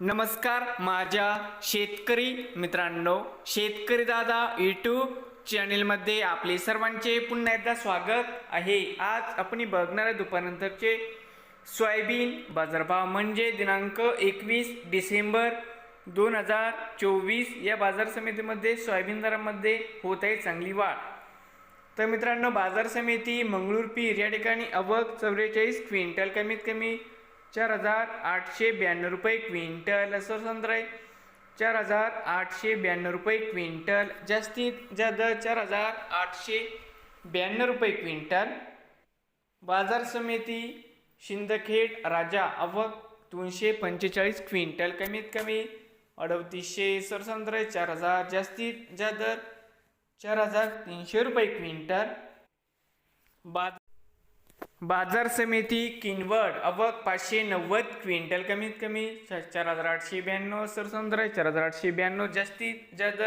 नमस्कार माझ्या शेतकरी मित्रांनो शेतकरी दादा यूट्यूब चॅनेलमध्ये आपले सर्वांचे पुन्हा एकदा स्वागत आहे. आज आपण बघणार आहे दुपारनंतरचे सोयाबीन बाजारभाव म्हणजे दिनांक एकवीस डिसेंबर दोन हजार चोवीस या बाजार समितीमध्ये सोयाबीन दरामध्ये होत आहे चांगली वाढ. तर मित्रांनो बाजार समिती मंगळूर पीर या ठिकाणी अवक चौवेचाळीस क्विंटल कमीत कमी चार हजार आठशे ब्याण्णव रुपये क्विंटल. असं आहे चार हजार आठशे ब्याण्णव रुपये क्विंटल. जास्तीत जास्त चार हजार आठशे ब्याण्णव रुपये क्विंटल. बाजार समिती शिंदखेड राजा अवक दोनशे पंचेचाळीस क्विंटल. कमीत कमी अडतीसशे. सरसंत्र चार हजार जास्तीत जास्त चार हजार तीनशे रुपये क्विंटल. बाज बाजार समिती किनवड अवक पाचशे नव्वद क्विंटल कमीत कमी चार हजार आठशे ब्याण्णव सरसंद्र चार हजार आठशे ब्याण्णव जास्तीत जास्त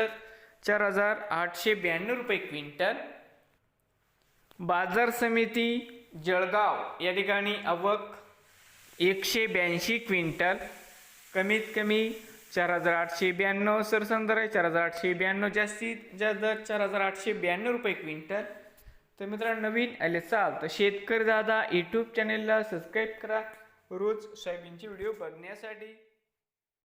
चार हजार आठशे ब्याण्णव रुपये क्विंटल. बाजार समिती जळगाव या ठिकाणी अवक एकशे ब्याऐंशी क्विंटल कमीत कमी चार हजार आठशे ब्याण्णव सरसंद्र चार हजार आठशे ब्याण्णव जास्तीत जास्त चार हजार आठशे ब्याण्णव रुपये क्विंटल. तर मित्रांनो नवीन आले चाल तर शेतकरी दादा यूट्यूब चॅनेलला सबस्क्राईब करा. रोज सोयाबीनचे व्हिडिओ बघण्यासाठी.